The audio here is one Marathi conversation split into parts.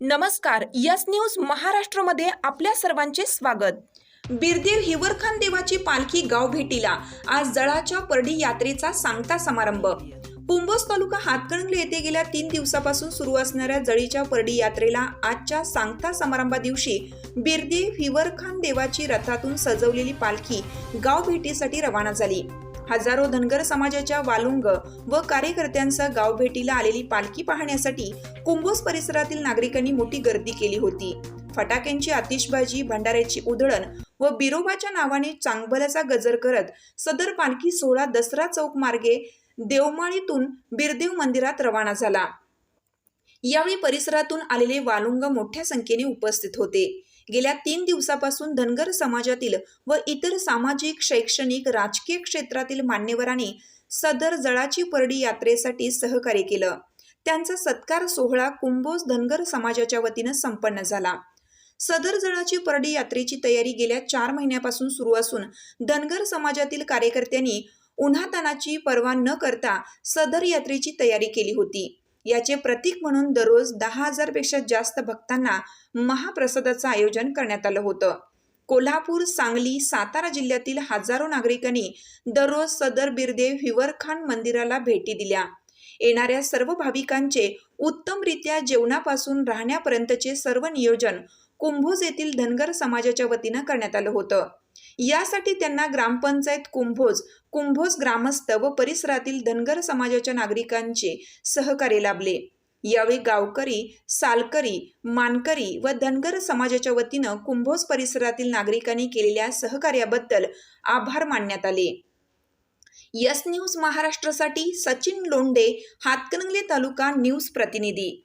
नमस्कार यस न्यूज महाराष्ट्रमध्ये आपल्या सर्वांचे स्वागत. बिरदेव हिवरखान देवाची पालखी गाव भेटीला आज जळाच्या परडी यात्रेचा सांगता समारंभ. कुंभोज तालुका हातकणंगले येथे गेल्या तीन दिवसापासून सुरू असणाऱ्या जळीच्या परडी यात्रेला आजच्या सांगता समारंभा दिवशी बिरदेव हिवरखान देवाची रथातून सजवलेली पालखी गाव भेटीसाठी रवाना झाली. हजारो धनगर समाजाच्या वालुंग व कार्यकर्त्यांसह गाव भेटीला आलेली पालखी पाहण्यासाठी कुंभोज परिसरातील नागरिकांनी मोठी गर्दी केली होती. फटाक्यांची आतिषबाजी भंडाऱ्याची उधळण व बिरोबाच्या नावाने चांगभल्याचा गजर करत सदर पालखी सोहळा दसरा चौक मार्गे देवमाळीतून बिरदेव मंदिरात रवाना झाला. यावेळी परिसरातून आलेले वालुंग मोठ्या संख्येने उपस्थित होते. गेल्या तीन दिवसापासून धनगर समाजातील व इतर सामाजिक शैक्षणिक राजकीय क्षेत्रातील मान्यवरांनी सदर जळाची परडी यात्रेसाठी सहकार्य केलं. त्यांचा सत्कार सोहळा कुंभोज धनगर समाजाच्या वतीनं संपन्न झाला. सदर जळाची परडी यात्रेची तयारी गेल्या चार महिन्यापासून सुरू असून धनगर समाजातील कार्यकर्त्यांनी उन्हातानाची पर्वा न करता सदर यात्रेची तयारी केली होती. याचे प्रतीक म्हणून दररोज दहा हजारपेक्षा जास्त भक्तांना महाप्रसादाचं आयोजन करण्यात आलं होतं. कोल्हापूर सांगली सातारा जिल्ह्यातील हजारो नागरिकांनी दररोज सदर बिरदेव हिवरखान मंदिराला भेटी दिल्या. येणाऱ्या सर्व भाविकांचे उत्तमरित्या जेवणापासून राहण्यापर्यंतचे सर्व नियोजन कुंभोज येथील धनगर समाजाच्या वतीनं करण्यात आलं होतं. यासाठी त्यांना ग्रामपंचायत कुंभोज कुंभोज ग्रामस्थ व परिसरातील धनगर समाजाच्या नागरिकांचे सहकार्य लाभले. यावेळी गावकरी सालकरी मानकरी व धनगर समाजाच्या वतीनं कुंभोज परिसरातील नागरिकांनी केलेल्या सहकार्याबद्दल आभार मानण्यात आले. यस न्यूज महाराष्ट्रासाठी सचिन लोंडे हातकणंगले तालुका न्यूज प्रतिनिधी.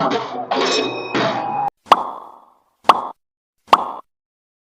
好的